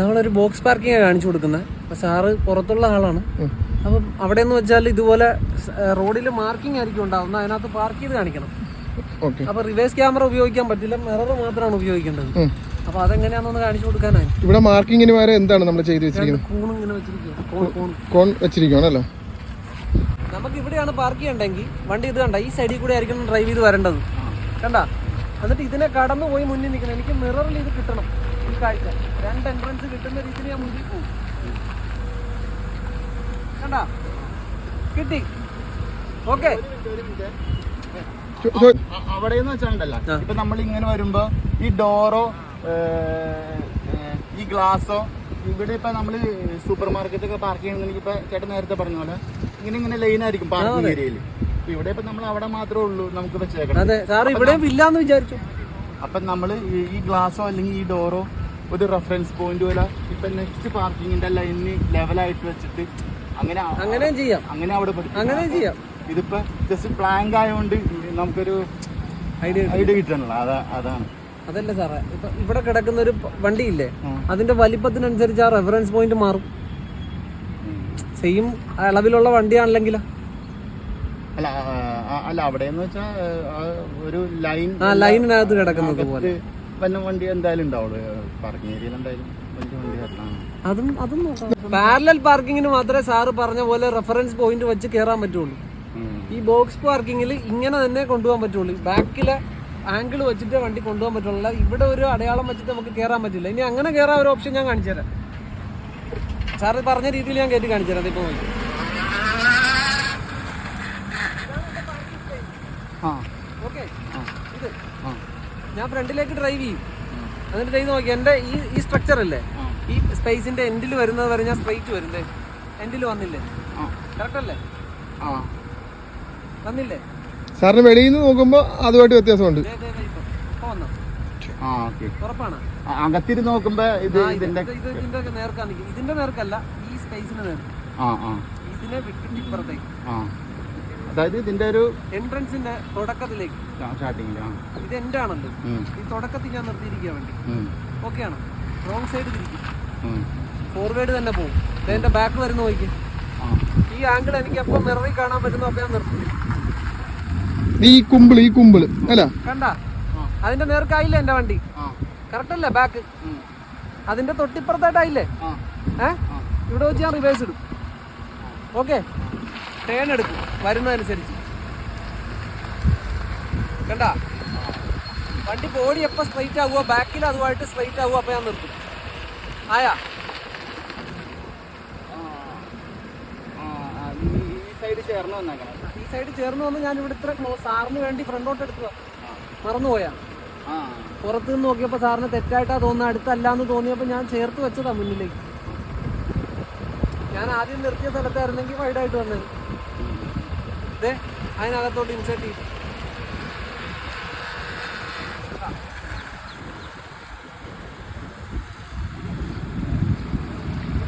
നമ്മളൊരു box parking കാണിച്ചു കൊടുക്കുന്നത്. അപ്പൊ സാറ് പുറത്തുള്ള ആളാണ്. അപ്പം അവിടെ എന്ന് വെച്ചാൽ ഇതുപോലെ റോഡിൽ മാർക്കിംഗ് ആയിരിക്കും ഉണ്ടാവുന്നത്. അതിനകത്ത് പാർക്ക് ചെയ്ത് കാണിക്കണം. അപ്പൊ റിവേഴ്സ് ക്യാമറ ഉപയോഗിക്കാൻ പറ്റില്ല. മിറർ മാത്രമാണ് ഉപയോഗിക്കേണ്ടത്. അപ്പൊ അതെങ്ങനെയാണെന്ന് കാണിച്ചു കൊടുക്കാനായി. ഇവിടെ മാർക്കിങ്ങിന് വരെ എന്താണ് നമ്മൾ ചെയ്ത് വെച്ചിരിക്കുന്നത്? കൂൺ ഇങ്ങനെ വെച്ചിരിക്കുക കോൺ വെച്ചിരിക്കുകയാണല്ലോ നമുക്ക് ഇവിടെയാണ് പാർക്ക് ചെയ്യണ്ടെങ്കിൽ വണ്ടി ഇത് കണ്ട ഈ സൈഡിൽ കൂടെ ആയിരിക്കണം ഡ്രൈവ് ചെയ്ത് വരേണ്ടത്. കണ്ട? എന്നിട്ട് ഇതിനെ കടന്നു പോയി മുന്നിൽ നിൽക്കണം. എനിക്ക് മിററിൽ ഇത് കിട്ടണം. കാഴ്ച. രണ്ട് എൻട്രൻസ് കിട്ടുന്ന രീതിയിൽ ഞാൻ മുന്നിൽ പോകും കണ്ട? കിട്ടി. ഓക്കെ. അവിടെ എന്ന് വെച്ചാണ്ടല്ല ഇപ്പൊ നമ്മൾ ഇങ്ങനെ വരുമ്പോ ഈ ഡോറോ ഈ ഗ്ലാസോ ഇവിടെ ഇപ്പൊ നമ്മൾ സൂപ്പർ മാർക്കറ്റ് ഒക്കെ പാർക്ക് ചെയ്യണമെങ്കിൽ ഇപ്പൊ ചേട്ടൻ നേരത്തെ പറഞ്ഞ പോലെ ഇങ്ങനെ ഇങ്ങനെ ലൈൻ ആയിരിക്കും പാർക്കിംഗ് ഏരിയയിൽ ഇവിടെ ഇപ്പൊ നമ്മൾ അവിടെ മാത്രമേ ഉള്ളൂ നമുക്ക് വെച്ചേക്കണം അതെ സാർ ഇവിടെ ഇല്ലാന്ന് വിചാരിച്ചു. അപ്പൊ നമ്മൾ ഈ- ഈ ഗ്ലാസോ അല്ലെങ്കിൽ ഈ ഡോറോ ഒരു റെഫറൻസ് പോയിന്റ് പോലെ. ഇപ്പൊ നെക്സ്റ്റ് പാർക്കിങ്ങിന്റെ ലൈനിന് ലെവലായിട്ട് വെച്ചിട്ട് അങ്ങനെ അങ്ങനെ ചെയ്യാം. അങ്ങനെ അവിടെ അങ്ങനെ ചെയ്യാം. ഇതിപ്പോ ജസ്റ്റ് പ്ലാങ്ക് ആയതുകൊണ്ട് നമുക്കൊരു ഐഡിയ ഐഡിയ കിട്ടണല്ലോ. അതാ അതാണ്. അതല്ല സാറേ ഇപ്പൊ ഇവിടെ കിടക്കുന്ന ഒരു വണ്ടിയില്ലേ? അതിന്റെ വലിപ്പത്തിനനുസരിച്ച് ആ റെഫറൻസ് പോയിന്റ് മാറും. സെയിം അളവിലുള്ള വണ്ടിയാണെങ്കിലോ അല്ല അല്ല അവിടെ എന്ന് ഒരു ലൈൻ ആ ലൈനിനകത്ത് കിടക്കുന്നത് പോലെ. വല്ല വണ്ടി എന്തായാലും ഉണ്ടാവുള്ളൂ. പാർക്കിംഗ് ഏരിയയിൽ എന്തായാലും വലിയ വണ്ടി വരണം അതും അതും പാരലൽ പാർക്കിങ്ങിന് മാത്രമേ സാറ് പറഞ്ഞ പോലെ റെഫറൻസ് പോയിന്റ് വെച്ച് കയറാൻ പറ്റുള്ളൂ. ഈ ബോക്സ് പാർക്കിങ്ങിൽ ഇങ്ങനെ തന്നെ കൊണ്ടുപോകാൻ പറ്റുള്ളൂ. ബാക്കിലെ ആംഗിൾ വെച്ചിട്ട് വണ്ടി കൊണ്ടുപോകാൻ പറ്റുള്ളൂ. ഇവിടെ ഒരു അടയാളം വെച്ചിട്ട് നമുക്ക് കയറാൻ പറ്റില്ല. ഇനി അങ്ങനെ കയറാൻ ഒരു ഓപ്ഷൻ ഞാൻ കാണിച്ചു തരാം സാറ് പറഞ്ഞ രീതിയിൽ ഞാൻ കയറ്റി കാണിച്ചു തരാം ഇപ്പോൾ നോക്കി ആ ഓക്കെ ആ. ഇത് ആ. ഞാൻ ഫ്രണ്ടിലേക്ക് ഡ്രൈവ് ചെയ്യും. എന്നിട്ട് ചെയ്ത് നോക്കി എന്റെ ഈ ഈ സ്ട്രക്ചർ അല്ലേ? ഈ സ്പേസിന്റെ എൻഡിൽ വരുന്നത് വരെ ഞാൻ സ്ട്രൈറ്റ് വരുന്നേ എൻഡിൽ വന്നില്ലേ? ആ. കറക്റ്റ് അല്ലേ? ആ. വന്നില്ലേ? സാറിന് വെളിയിൽ നിന്ന് നോക്കുമ്പോൾ അതുമായിട്ട് വ്യത്യാസമുണ്ട്. അകത്തിരി നോക്കുമ്പോ ഇത് ഇതിന്റെ ഇത് ഇതിന്റെ നേർക്കാ ഇതിന്റെ നേർക്കല്ല ഈ സ്പേസിന്റെ നേർക്ക്. ആ ആ. ഇതിനെ വിട്ടിട്ട് ഇപ്പുറത്തേക്ക്. ആ. അതായത് ഇതിന്റെ ഒരു എൻട്രൻസിന്റെ തുടക്കത്തിലേക്ക് സ്റ്റാർട്ടിങ്ങിൽ ഇത് എന്റെ ആണല്ലോ ഈ തുടക്കത്തിൽ ഞാൻ നിർത്തിയിരിക്കാൻ വേണ്ടി. ഓക്കെ ആണ് റോങ് സൈഡ് തിരിക്കും ഫോർവേഡ് തന്നെ പോകും. എന്റെ ബാക്ക് വരുന്ന നോക്കി ഈ ആംഗിൾ എനിക്ക് എപ്പോ മിററിൽ കാണാൻ പറ്റുന്ന അപ്പോൾ ഞാൻ നിർത്തി. ഈ കുമ്പിൾ ഈ കുമ്പിൾ അല്ല? കണ്ട? അതിന്റെ നേർക്കായില്ല എന്റെ വണ്ടി? കറക്റ്റ് അല്ലേ ബാക്ക് അതിന്റെ തൊട്ടിപ്പുറത്തായിട്ടായില്ലേ? ഏ? ഇവിടെ വെച്ച് ഞാൻ റിവേഴ്സ് ഇടും. ഓക്കെ. ടേൺ എടുക്കും. വരുന്നതനുസരിച്ച്. കണ്ട? വണ്ടി ബോഡി എപ്പോൾ സ്ട്രൈറ്റ് ആവുക ബാക്കിൽ അതുമായിട്ട് സ്ട്രൈറ്റ് ആവുക അപ്പോൾ ഞാൻ നിർത്തും. ആയാ? ഈ സൈഡ് ചേർന്ന് വന്നേക്കണം. ഈ സൈഡ് ചേർന്ന് വന്ന് ഞാൻ ഇവിടെ ഇത്ര സാറിന് വേണ്ടി ഫ്രണ്ടോട്ട് എടുത്തു മറന്നുപോയാ. പുറത്ത് നിന്ന് നോക്കിയപ്പോൾ സാറിന് തെറ്റായിട്ടാ തോന്നുന്നത് അടുത്തല്ലാന്ന് തോന്നിയപ്പോൾ ഞാൻ ചേർത്ത് വെച്ചതാ മുന്നിലേക്ക്. ഞാൻ ആദ്യം നിർത്തിയ സ്ഥലത്തായിരുന്നെങ്കിൽ വൈഡായിട്ട് വന്നത് ഇതേ അതിനകത്തോട്ട് ഇൻസേർട്ട് ചെയ്തു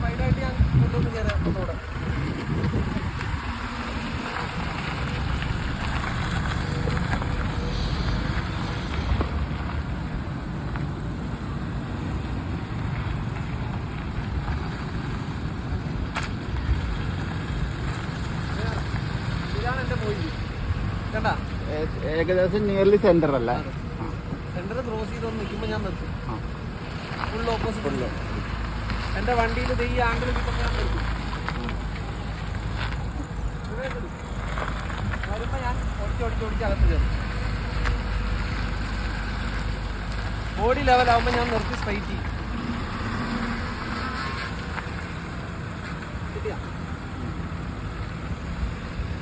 വൈഡായിട്ട് ഞാൻ കൊണ്ടുവന്ന് ചേരാം ഒന്നുകൂടെ ഇതാണ് എന്റെ പോയിന്റ് കണ്ടാ ഏ- ഏകദേശം നിയർലി സെന്റർ അല്ലേ? സെന്റർ ക്രോസ് ചെയ്തൊന്ന് നിൽക്കുമ്പോൾ ഞാൻ നിർത്തും. ഫുൾ ഓപ്പോസിറ്റ് എന്റെ വണ്ടിയിൽ ഈ ആംഗിൾ കിട്ടുമ്പോൾ ഞാൻ നിർത്തും. വരുമ്പോൾ ഞാൻ ഓടിച്ച് ഓടിച്ച് ഓടിച്ച് അകത്ത് കയറും. ബോഡി ലെവലാവുമ്പോൾ ഞാൻ നിർത്തി സ്ട്രൈറ്റ് ചെയ്യും. കിട്ടിയാ?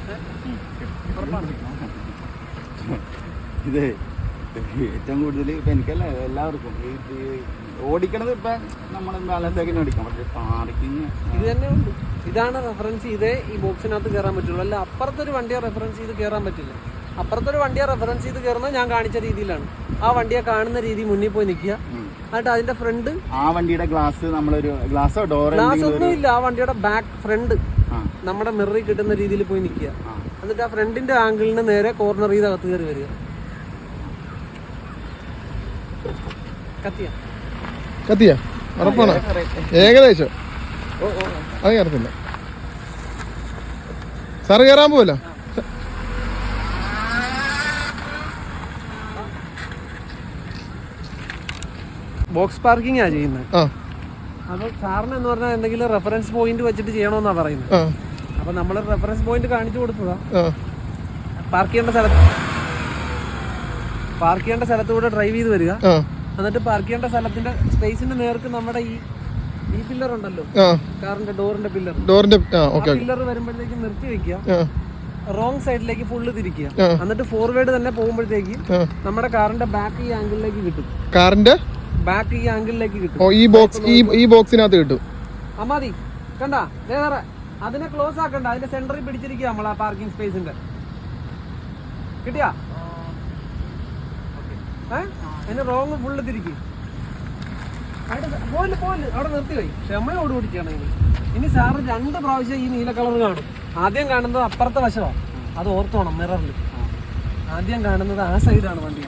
ഏ? ഉറപ്പാണ് ഇത് ഏറ്റവും കൂടുതൽ ഇപ്പം എനിക്കല്ല എല്ലാവർക്കും ഈ ഓടിക്കണത് ഇപ്പൊ നമ്മൾ ബാലൻസൊക്കെ ഓടിക്കാം. പക്ഷെ പാർക്കിങ് ഇത് തന്നെ ഉണ്ട്. ഇതാണ് റെഫറൻസ് ചെയ്തേ ഈ ബോക്സിനകത്ത് കയറാൻ പറ്റുള്ളൂ. അല്ല അപ്പുറത്തൊരു വണ്ടിയെ റെഫറൻസ് ചെയ്ത് കയറാൻ പറ്റില്ല. അപ്പുറത്തൊരു വണ്ടിയെ റെഫറൻസ് ചെയ്ത് കയറുന്നത് ഞാൻ കാണിച്ച രീതിയിലാണ്. ആ വണ്ടിയെ കാണുന്ന രീതി മുന്നിൽ പോയി നിൽക്കുക. എന്നിട്ട് അതിന്റെ ഫ്രണ്ട് ആ വണ്ടിയുടെ ഗ്ലാസ് നമ്മളൊരു ഗ്ലാസോ ഡോർ ഗ്ലാസ് ഒന്നും ഇല്ല. ആ വണ്ടിയുടെ ബാക്ക് ഫ്രണ്ട് നമ്മുടെ മിററിൽ കിട്ടുന്ന രീതിയിൽ പോയി നിൽക്കുക. എന്നിട്ട് ആ ഫ്രണ്ടിന്റെ ആംഗിളിന് നേരെ കോർണർ ചെയ്ത് അകത്ത് കയറി വരിക. കത്തിയ? കത്തിയാ? ഉറപ്പാണ്? ഏകദേശം. അത് കയറത്തില്ല. സാറ് കയറാൻ പോവല്ലോ. ബോക്സ് പാർക്കിംഗ് ആ. ചെയ്യുന്നത് അപ്പൊ സാറിന് എന്ന് പറഞ്ഞാൽ എന്തെങ്കിലും റെഫറൻസ് പോയിന്റ് വെച്ചിട്ട് ചെയ്യണമെന്നാ പറയുന്നത് അപ്പൊ നമ്മൾ റെഫറൻസ് പോയിന്റ് കാണിച്ചു കൊടുത്തതാ. ആ. പാർക്ക് ചെയ്യേണ്ട സ്ഥലത്ത് പാർക്ക് ചെയ്യേണ്ട സ്ഥലത്തൂടെ ഡ്രൈവ് ചെയ്ത് വരിക. ആ. എന്നിട്ട് പാർക്ക് ചെയ്യേണ്ട സ്ഥലത്തിന്റെ സ്പേസിന്റെ നേർക്ക് നമ്മുടെ ഈ ഈ പില്ലർ ഉണ്ടല്ലോ. ആ. കാറിന്റെ ഡോറിന്റെ പില്ലർ ഡോറിന്റെ ആ ആ പില്ലർ വരുമ്പോഴത്തേക്ക് നിർത്തി വെക്കുക. ആ. റോങ് സൈഡിലേക്ക് ഫുള്ള് തിരിക്കുക. ആ. എന്നിട്ട് ഫോർവേഡ് തന്നെ പോകുമ്പോഴത്തേക്ക് ആ. നമ്മുടെ കാറിന്റെ ബാക്ക് ഈ ആംഗിളിലേക്ക് കിട്ടും. കാറിന്റെ? ബാക്ക് ഈ ആംഗിളിലേക്ക് കിട്ടും. ഈ ബോക്സ് ഈ ബോക്സിനകത്ത് കിട്ടും. അമ്മാതി കണ്ടാ? വേറെ അതിനെ ക്ലോസ് ആക്കണ്ട. അതിന്റെ സെന്ററിൽ പിടിച്ചിരിക്കുക നമ്മൾ ആ പാർക്കിംഗ് സ്പേസിന്റെ കിട്ടിയാ? ഏ? അതിന് റോങ് ഫുള്ള് തിരിക്കും. പോയില്ല പോയില്ല. അവിടെ നിർത്തി പോയി ക്ഷമയോട് പിടിക്കണം ഇനി സാറ് രണ്ട് പ്രാവശ്യം ഈ നീല കളർ കാണും. ആദ്യം കാണുന്നത് അപ്പുറത്തെ വശമാണ് അത് ഓർത്തോണം മിററിൽ ആദ്യം കാണുന്നത് ആ സൈഡാണ് വണ്ടി.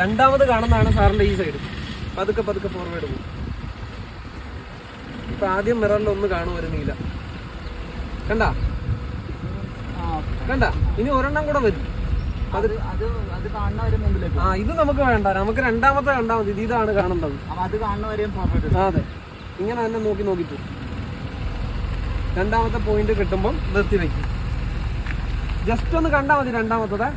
രണ്ടാമത് കാണുന്നതാണ് സാറിന്റെ ഈ സൈഡ് പതുക്കെ പതുക്കെ ഫോർവേഡ് പോകും ഇപ്പൊ ആദ്യം മിററിൽ ഒന്ന് കാണും ഒരു നീല. കണ്ട? കണ്ട? ഇനി ഒരെണ്ണം കൂടെ വരും. അത് അത് അത് കാണുന്നവരെ മുമ്പിലേക്ക് ആ ഇത് നമുക്ക് വേണ്ട. നമുക്ക് രണ്ടാമത്തെ കണ്ടാ മതി. ഇത് ഇതാണ് കാണേണ്ടത് കാണുന്നവരെയും അതെ ഇങ്ങനെ തന്നെ നോക്കി നോക്കിട്ടു രണ്ടാമത്തെ പോയിന്റ് കിട്ടുമ്പോൾ നിർത്തി വെക്കും. ജസ്റ്റ് ഒന്ന് കണ്ടാ മതി രണ്ടാമത്തത്.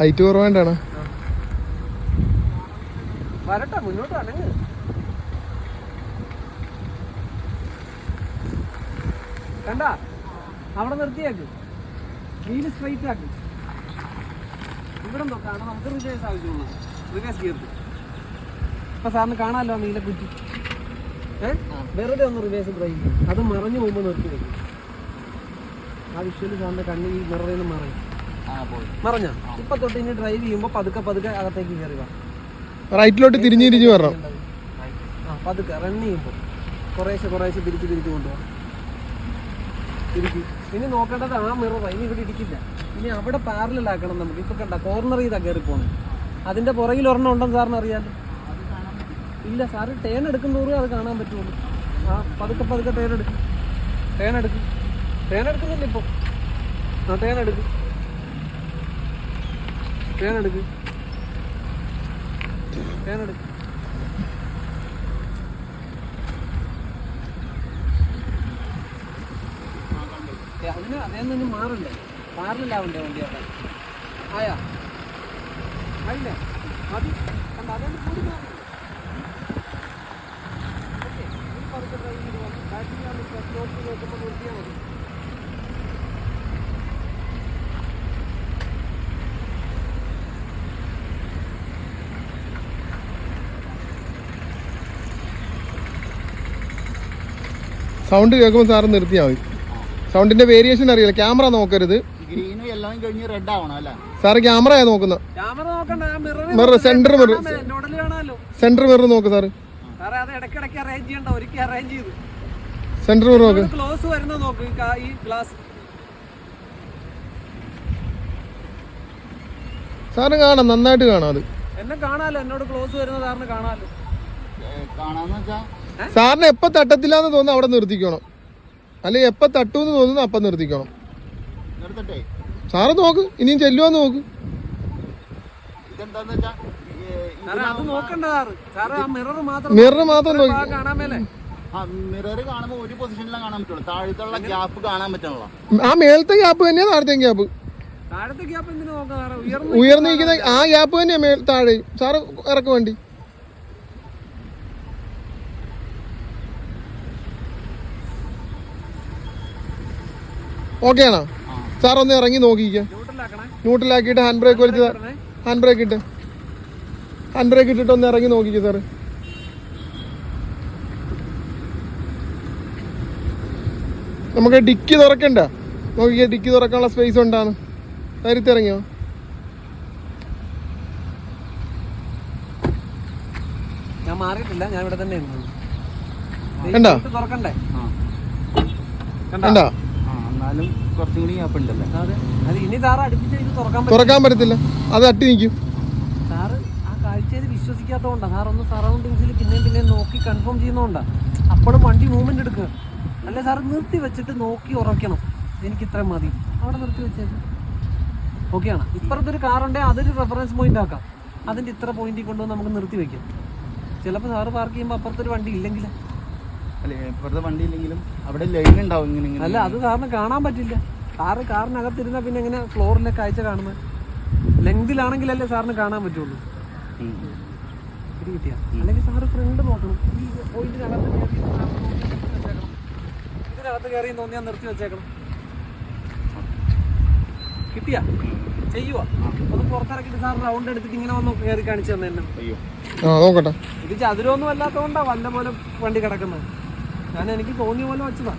ഹൈറ്റ് കുറവേണ്ടാണ് മുന്നോട്ട് നിർത്തിയാക്ക്. സ്ട്രൈറ്റ് ആക്ക്. റിവേഴ്സ് റിവേഴ്സ് ഗിയർ ഇപ്പൊ വെറുതെ ഒന്ന് റിവേഴ്സ് ഡ്രൈവ് അത് മറഞ്ഞു പോകുമ്പോൾ നിർത്തി വെക്കും. ആ വിഷയത്തിൽ സാറിന്റെ കണ്ണിൽ ഈ മിററിൽ മറയും മറഞ്ഞ? ഇപ്പൊ തൊട്ട് ഇനി ഡ്രൈവ് ചെയ്യുമ്പോൾ പതുക്കെ പതുക്കെ അകത്തേക്ക് കയറുക വാ. റൈറ്റിലോട്ട് തിരിഞ്ഞു തിരിഞ്ഞ് വരണം. ആ പതുക്കെ റൺ ചെയ്യുമ്പോൾ കുറേശ്ശെ കുറേശ്ശെ തിരിച്ച് തിരിച്ച് കൊണ്ടുപോകാം തിരിച്ച്. ഇനി നോക്കേണ്ടത് ആ മിറർ ഇനി ഇവിടെ ഇടിക്കില്ല. ഇനി അവിടെ പാരലാക്കണം നമുക്ക്. ഇപ്പൊ കണ്ട കോർണർ ചെയ്താ കയറി പോകണം അതിന്റെ പുറകിൽ ഒരെണ്ണം ഉണ്ടെന്ന് സാറിന് അറിയാലോ? ഇല്ല സാറ് ടേൺ എടുക്കുന്നതോറും അത് കാണാൻ പറ്റുള്ളൂ. ആ പതുക്കെ പതുക്കെ ടേൺ എടുക്കും. ടേൺ എടുക്കും. ടേൺ എടുക്കുന്നില്ല ഇപ്പോൾ ആ ടേൺ എടുക്കും. പേനെടുക്ക് ഏ, അതിന് അതേ നിന്ന് മാറണ്ടേ? പാരലാവണ്ടേ വണ്ടി അവിടെ ആയാ? അല്ലേ മതി. കണ്ട അതേ കൂടി മാറി ഓക്കേ, ഈ പറഞ്ഞ ഡ്രൈവിംഗ് നോക്കുമ്പോൾ നിർത്തിയാൽ മതി. സൗണ്ട് കേൾക്കുമ്പോൾ സാറ് നിർത്തിയാൽ മതി. സൗണ്ടിന്റെ വേരിയേഷൻ അറിയില്ല. ക്യാമറ നോക്കരുത്. ഗ്രീനും എല്ലാം കഴിഞ്ഞ് റെഡ് ആവണം അല്ലേ? സാറ് ക്യാമറയാ നോക്കുന്നത് ക്യാമറ നോക്കണ്ട ആ mirror centre mirror centre mirror നോക്ക് സാറ്. സെന്റർ മിറർ നോക്ക്. ക്ലോസ് വരുന്നത് നോക്ക് ഈ ഗ്ലാസ് സാറിന് കാണാം നന്നായിട്ട് കാണാം അത്. എന്നെ കാണാലോ എന്നോട് ക്ലോസ് വരുന്ന സാറിന് കാണാലോ കാണാന്ന് വെച്ചാ സാറിന് എപ്പൊ തട്ടത്തില്ല എന്ന് തോന്നുന്നു അവിടെ നിർത്തിക്കണം. അല്ലെങ്കിൽ തട്ടു എന്ന് തോന്നുന്നു അപ്പം നിർത്തിക്കണം. സാറ് നോക്ക് ഇനിയും ചെല്ലുവാന്ന് നോക്ക്. മിറർ മാത്രം നോക്കി. ആ മേളത്തെ ഗ്യാപ്പ് തന്നെയാ താഴത്തെ ഗ്യാപ്പ് ഉയർന്നിരിക്കുന്ന ആ ഗ്യാപ്പ് തന്നെയാ താഴെ സാറ് ഇറക്ക് ഓക്കെ ആണോ? സാർ ഒന്ന് ഇറങ്ങി നോക്കിക്കാം. ന്യൂട്ടിലാക്കിയിട്ട് ഹാൻഡ് ബ്രേക്ക് വലിച്ച് ഇടണേ. ഹാൻഡ് ബ്രേക്ക് ഇട്ട്. ഹാൻഡ് ബ്രേക്ക് ഇട്ടിട്ട് ഒന്ന് ഇറങ്ങി നോക്കിക്കോ സാറ് നമുക്ക് ഡിക്കി തുറക്കണ്ട? നോക്കിക്കോ ഡിക്കി തുറക്കാനുള്ള സ്പേസ് ഉണ്ടാണ് തരുത്തിറങ്ങിയോ ഞാൻ മാറിയിട്ടില്ല ഞാൻ ഇവിടെ തന്നെ. കണ്ടോ? കണ്ടാ? എന്നാലും കുറച്ചും കൂടി ഗ്യാപ്പ് ഉണ്ടല്ലേ. അതെ. അത് ഇനി സാറ് അടുപ്പിച്ച് ഇത് തുറക്കാൻ തുറക്കാൻ പറ്റത്തില്ല. അത് അട്ടി നിൽക്കും. സാറ് ആ കാഴ്ചയിൽ സറൗണ്ടിങ്സിൽ പിന്നെയും പിന്നെയും നോക്കി കൺഫേം അപ്പോഴും വണ്ടി മൂവ്മെന്റ് എടുക്കുക. അല്ലെ സാറ് നിർത്തി വെച്ചിട്ട് നോക്കി ഉറക്കണം എനിക്ക് ഇത്ര മതി. അവിടെ നിർത്തി വെച്ചേക്ക്. ഓക്കെയാണ് ഇപ്പുറത്തൊരു കാറുണ്ടെങ്കിൽ അതൊരു റെഫറൻസ് പോയിന്റ് ആക്കാം. അതിന്റെ ഇത്ര പോയിന്റിൽ കൊണ്ടുവന്ന് നമുക്ക് നിർത്തി വെക്കാം. ചിലപ്പോൾ സാറ് പാർക്ക് ചെയ്യുമ്പോൾ അപ്പുറത്തൊരു വണ്ടി ഇല്ലെങ്കിൽ അല്ലെ വെറുതെ വണ്ടി ഇല്ലെങ്കിലും അവിടെ ലൈൻ ഉണ്ടാവും ഇങ്ങനെ ഇങ്ങനെ അല്ല അത് കാരണം കാണാൻ പറ്റില്ല. സാറ് കാറിനകത്തിരുന്ന പിന്നെ എങ്ങനെ ഫ്ലോറിലെ കാഴ്ച കാണുന്നത്? ലെങ്തിലാണെങ്കിലല്ലേ സാറിന് കാണാൻ പറ്റുള്ളൂ. കിട്ടിയ? അല്ലെങ്കിൽ സാറ് ഫ്രണ്ട് നോക്കണം. ഈ പോയിന്റിനകത്ത് ഇതിനകത്ത് കയറി തോന്നിയാൽ നിർത്തി വെച്ചേക്കണം. കിട്ടിയ? ചെയ്യുവാ. ഒന്ന് പുറത്തിറക്കിട്ട് സാർ റൗണ്ട് എടുത്തിട്ട് ഇങ്ങനെ വന്ന് കയറി കാണിച്ചു തന്നെ അയ്യോ. ആ നോക്കട്ടെ. ഇത് ചതുരമൊന്നും അല്ലാത്തതുകൊണ്ടാ വല്ല പോലെ വണ്ടി കിടക്കുന്നത്. ഞാൻ എനിക്ക് തോന്നിയ പോലെ വെച്ചതാ.